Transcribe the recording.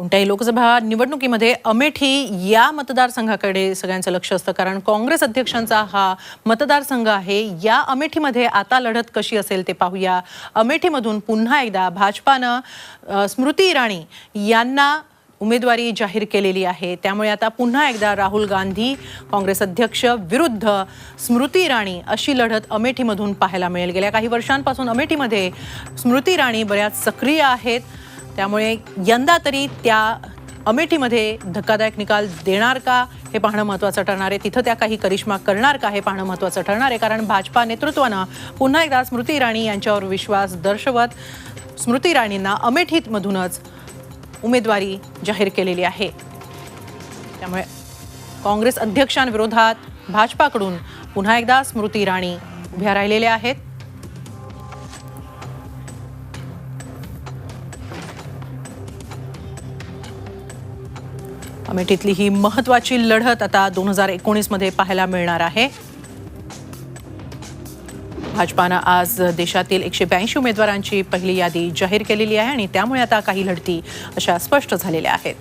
कोणत्याही लोकसभा निवडणुकीमध्ये अमेठी या मतदारसंघाकडे सगळ्यांचं लक्ष असतं. कारण काँग्रेस अध्यक्षांचा हा मतदारसंघ आहे. या अमेठीमध्ये आता लढत कशी असेल ते पाहूया. अमेठीमधून पुन्हा एकदा भाजपानं स्मृती इराणी यांना उमेदवारी जाहीर केलेली आहे. त्यामुळे आता पुन्हा एकदा राहुल गांधी काँग्रेस अध्यक्ष विरुद्ध स्मृती इराणी अशी लढत अमेठीमधून पाहायला मिळेल. गेल्या काही वर्षांपासून अमेठीमध्ये स्मृती इराणी बऱ्याच सक्रिय आहेत. त्यामुळे यंदा तरी त्या अमेठीमध्ये धक्कादायक निकाल देणार का हे पाहणं महत्त्वाचं ठरणार आहे. तिथं त्या काही करिश्मा करणार का हे पाहणं महत्त्वाचं ठरणार आहे. कारण भाजपा नेतृत्वानं पुन्हा एकदा स्मृती इराणी यांच्यावर विश्वास दर्शवत स्मृती इराणींना अमेठीमधूनच उमेदवारी जाहीर केलेली आहे. त्यामुळे काँग्रेस अध्यक्षांविरोधात भाजपाकडून पुन्हा एकदा स्मृती इराणी उभ्या राहिलेल्या आहेत. अमेठीतली ही महत्वाची लढत आता दोन हजार एकोणीसमध्ये पाहायला मिळणार आहे. भाजपानं आज देशातील एकशे ब्याऐंशी उमेदवारांची पहिली यादी जाहीर केलेली आहे आणि त्यामुळे आता काही लढती अशा स्पष्ट झालेल्या आहेत.